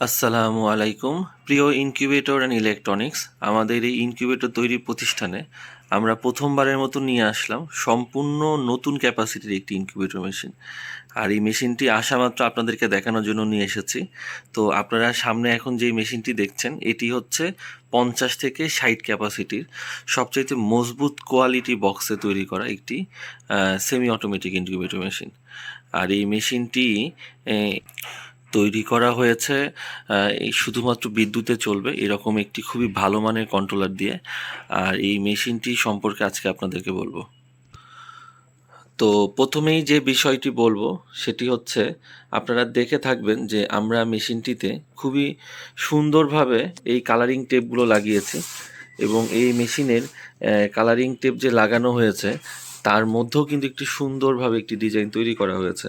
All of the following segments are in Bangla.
আসসালামু আলাইকুম। প্রিয় ইনকিউবেটর অ্যান্ড ইলেকট্রনিক্স, আমাদের এই ইনকিউবেটর তৈরি প্রতিষ্ঠানে আমরা প্রথমবারের মতো নিয়ে আসলাম সম্পূর্ণ নতুন ক্যাপাসিটির একটি ইনকিউবেটর মেশিন। আর এই মেশিনটি আসা মাত্র আপনাদেরকে দেখানোর জন্য নিয়ে এসেছি। তো আপনারা সামনে এখন যেই মেশিনটি দেখছেন, এটি হচ্ছে পঞ্চাশ থেকে ষাট ক্যাপাসিটির সবচাইতে মজবুত কোয়ালিটি বক্সে তৈরি করা একটি সেমি অটোমেটিক ইনকিউবেটর মেশিন। আর এই মেশিনটি তৈরি করা হয়েছে এই শুধুমাত্র বিদ্যুতে চলবে, এরকম একটি খুবই ভালো মানের কন্ট্রোলার দিয়ে। আর এই মেশিনটি সম্পর্কে আজকে আপনাদেরকে বলব। তো প্রথমেই যে বিষয়টি বলব, সেটি হচ্ছে, আপনারা দেখে থাকবেন যে আমরা মেশিনটিতে খুবই সুন্দরভাবে এই কালারিং টেপগুলো লাগিয়েছি এবং এই মেশিনের কালারিং টেপ যে লাগানো হয়েছে, তার মধ্যেও কিন্তু একটি সুন্দরভাবে একটি ডিজাইন তৈরি করা হয়েছে।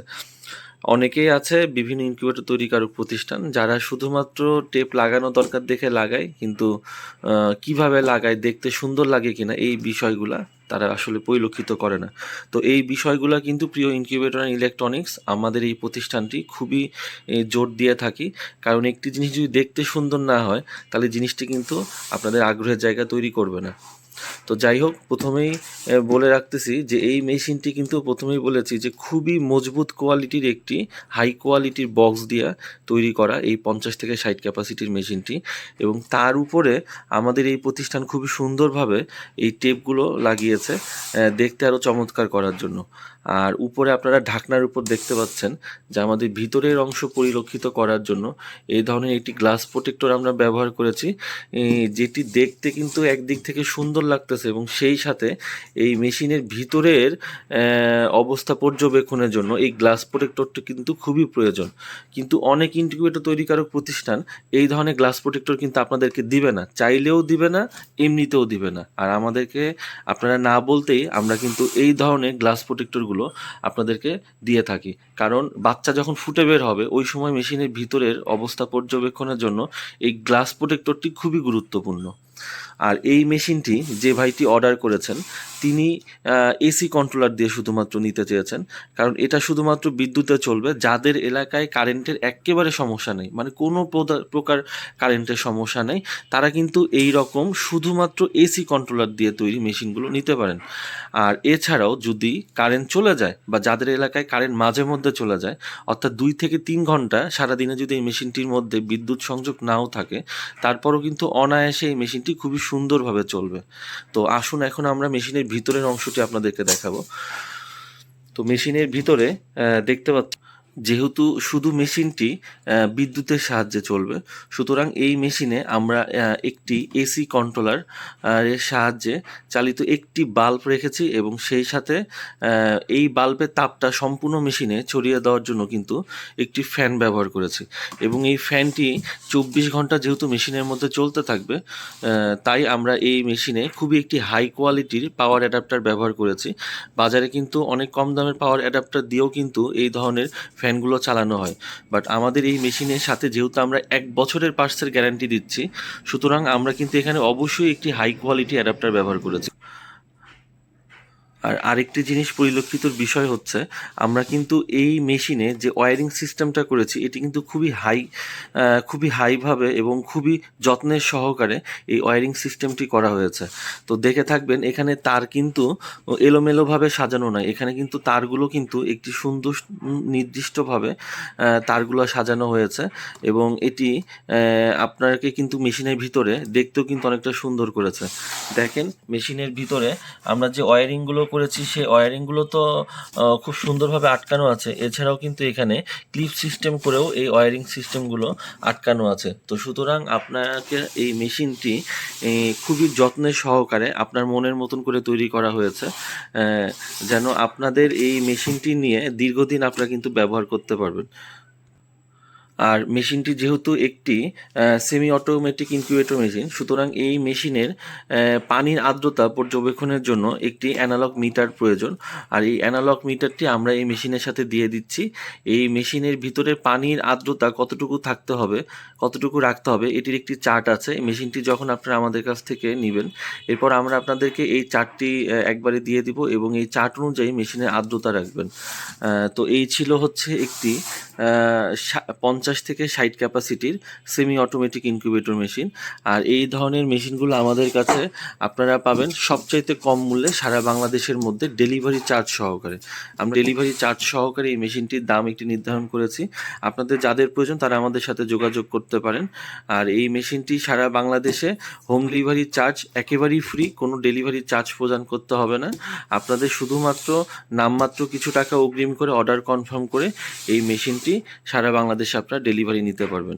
অনেকেই আছে বিভিন্ন ইনকিউবেটর তৈরিকারক প্রতিষ্ঠান যারা শুধুমাত্র টেপ লাগানো দরকার দেখে লাগায়, কিন্তু কীভাবে লাগায়, দেখতে সুন্দর লাগে কিনা এই বিষয়গুলা তারা আসলে পরিলক্ষিত করে না। তো এই বিষয়গুলো কিন্তু প্রিয় ইনকিউবেটর অ্যান্ড ইলেকট্রনিক্স আমাদের এই প্রতিষ্ঠানটি খুবই জোর দিয়ে থাকি। কারণ একটি জিনিস যদি দেখতে সুন্দর না হয়, তাহলে জিনিসটি কিন্তু আপনাদের আগ্রহের জায়গা তৈরি করবে না। তো যাই হোক, প্রথমেই বলে রাখতেছি যে এই মেশিনটি কিন্তু প্রথমেই বলেছি যে খুবই মজবুত কোয়ালিটির একটি, হাই কোয়ালিটির বক্স দিয়ে তৈরি করা এই পঞ্চাশ থেকে ষাট ক্যাপাসিটির মেশিনটি এবং তার উপরে আমাদের এই প্রতিষ্ঠান খুবই সুন্দরভাবে এই টেপগুলো লাগিয়েছে দেখতে আরও চমৎকার করার জন্য। আর উপরে আপনারা ঢাকনার উপর দেখতে পাচ্ছেন যে আমাদের ভিতরের অংশ পরিলক্ষিত করার জন্য এই ধরনের একটি গ্লাস প্রোটেক্টর আমরা ব্যবহার করেছি যেটি দেখতে কিন্তু একদিক থেকে সুন্দর লাগতেছে এবং সেই সাথে এই মেশিনের ভিতরের অবস্থা পর্যবেক্ষণের জন্য এই গ্লাস প্রোটেক্টরটি কিন্তু খুবই প্রয়োজন। কিন্তু অনেক ইন্টিগ্রেটর তৈরিকারক প্রতিষ্ঠান এই ধরনের গ্লাস প্রোটেক্টর কিন্তু আপনাদেরকে দিবে না। চাইলেও দিবে না, এমনিতেও দিবে না। আর আমাদেরকে আপনারা না বলতেই আমরা কিন্তু এই ধরনের গ্লাস প্রোটেক্টরগুলো আপনাদেরকে দিয়ে থাকি। কারণ বাচ্চা যখন ফুটে বের হবে, ওই সময় মেশিনের ভিতরের অবস্থা পর্যবেক্ষণের জন্য এই গ্লাস প্রোটেক্টরটি খুবই গুরুত্বপূর্ণ। আর এই মেশিনটি যে ভাইটি অর্ডার করেছেন তিনি এসি কন্ট্রোলার দিয়ে শুধুমাত্র নিতে চেয়েছেন। কারণ এটা শুধুমাত্র বিদ্যুতে চলবে, যাদের এলাকায় কারেন্টের একেবারে সমস্যা নেই মানে কোনো প্রকার কারেন্টের সমস্যা নেই, তারা কিন্তু এই রকম শুধুমাত্র এসি কন্ট্রোলার দিয়ে তৈরি মেশিনগুলো নিতে পারেন। আর এছাড়াও যদি কারেন্ট চলে যায় বা যাদের এলাকায় কারেন্ট মাঝে মধ্যে চলে যায়, অর্থাৎ দুই থেকে তিন ঘণ্টা সারাদিনে যদি এই মেশিনটির মধ্যে বিদ্যুৎ সংযোগ নাও থাকে, তারপরও কিন্তু অনায়াসে এই মেশিনটি খুবই সুন্দরভাবে চলবে। তো আসুন, এখন আমরা মেশিনের ভিতরের অংশটি আপনাদেরকে দেখাবো। তো মেশিনের ভিতরে দেখতে পাচ্ছ যেহেতু শুধু মেশিনটি বিদ্যুতের সাহায্যে চলবে, সুতরাং এই মেশিনে আমরা একটি এসি কন্ট্রোলার এর সাহায্যে চালিত একটি বাল্ব রেখেছি এবং সেই সাথে এই বাল্বের তাপটা সম্পূর্ণ মেশিনে ছড়িয়ে দেওয়ার জন্য কিন্তু একটি ফ্যান ব্যবহার করেছি। এবং এই ফ্যানটি চব্বিশ ঘণ্টা যেহেতু মেশিনের মধ্যে চলতে থাকবে তাই আমরা এই মেশিনে খুবই একটি হাই কোয়ালিটির পাওয়ার অ্যাডাপ্টার ব্যবহার করেছি। বাজারে কিন্তু অনেক কম দামের পাওয়ার অ্যাডাপ্টার দিয়েও কিন্তু এই ধরনের ফ্যানগুলো চালানো হয়। বাট আমাদের এই মেশিনের সাথে যেহেতু আমরা এক বছরের পার্সের গ্যারান্টি দিচ্ছি, সুতরাং আমরা কিন্তু এখানে অবশ্যই একটি হাই কোয়ালিটি অ্যাডাপ্টার ব্যবহার করেছি। আর আরেকটি জিনিস পরিলক্ষিতর বিষয় হচ্ছে, আমরা কিন্তু এই মেশিনে যে ওয়ারিং সিস্টেমটা করেছি, এটি কিন্তু খুবই হাই খুবই হাইভাবে এবং খুবই যত্নের সহকারে এই ওয়ারিং সিস্টেমটি করা হয়েছে। তো দেখে থাকবেন, এখানে তার কিন্তু এলোমেলোভাবে সাজানো নয়। এখানে কিন্তু তারগুলো কিন্তু একটি সুন্দর নির্দিষ্টভাবে তারগুলো সাজানো হয়েছে এবং এটি আপনাকে কিন্তু মেশিনের ভিতরে দেখতেও কিন্তু অনেকটা সুন্দর করেছে। দেখেন, মেশিনের ভিতরে আমরা যে ওয়্যারিংগুলো করেছি সেই ওয়ারিংগুলো তো খুব সুন্দরভাবে আটকানো আছে। এছাড়াও কিন্তু এখানে ক্লিপ সিস্টেম করেও এই ওয়ারিং সিস্টেমগুলো আটকানো আছে। তো সুতরাং আপনাকে এই মেশিনটি খুবই যত্নের সহকারে আপনার মনের মতন করে তৈরি করা হয়েছে যেন আপনাদের এই মেশিনটি নিয়ে দীর্ঘদিন আপনারা কিন্তু ব্যবহার করতে পারবেন। আর মেশিনটি যেহেতু একটি সেমি অটোমেটিক ইনকিউবেটর মেশিন সুতরাং এই মেশিনের পানির আর্দ্রতা পর্যবেক্ষণের জন্য একটি অ্যানালগ মিটার প্রয়োজন। আর এই অ্যানালগ মিটারটি আমরা এই মেশিনের সাথে দিয়ে দিচ্ছি। এই মেশিনের ভিতরে পানির আর্দ্রতা কতটুকু থাকতে হবে, কতটুকু রাখতে হবে, এটির একটি চার্ট আছে। মেশিনটি যখন আপনারা আমাদের কাছ থেকে নেবেন, এরপর আমরা আপনাদেরকে এই চার্টটি একবারে দিয়ে দিব এবং এই চার্ট অনুযায়ী মেশিনের আর্দ্রতা রাখবেন। তো এই ছিল হচ্ছে একটি পঞ্চাশ পঞ্চাশ থেকে ষাট ক্যাপাসিটির সেমি অটোমেটিক ইনকিউবেটর মেশিন আর এই ধরনের মেশিনগুলো আমাদের কাছে আপনারা পাবেন সবচাইতে কম মূল্যে সারা বাংলাদেশের মধ্যে ডেলিভারি চার্জ সহকারে। আমরা ডেলিভারি চার্জ সহকারে এই মেশিনটির দাম একটি নির্ধারণ করেছি। আপনাদের যাদের প্রয়োজন তারা আমাদের সাথে যোগাযোগ করতে পারেন। আর এই মেশিনটি সারা বাংলাদেশে হোম ডেলিভারি চার্জ একেবারেই ফ্রি কোনো ডেলিভারি চার্জ প্রদান করতে হবে না। আপনাদের শুধুমাত্র নামমাত্র কিছু টাকা অগ্রিম করে অর্ডার কনফার্ম করে এই মেশিনটি সারা বাংলাদেশে আপনারা ডেলিভারি নিতে পারবেন।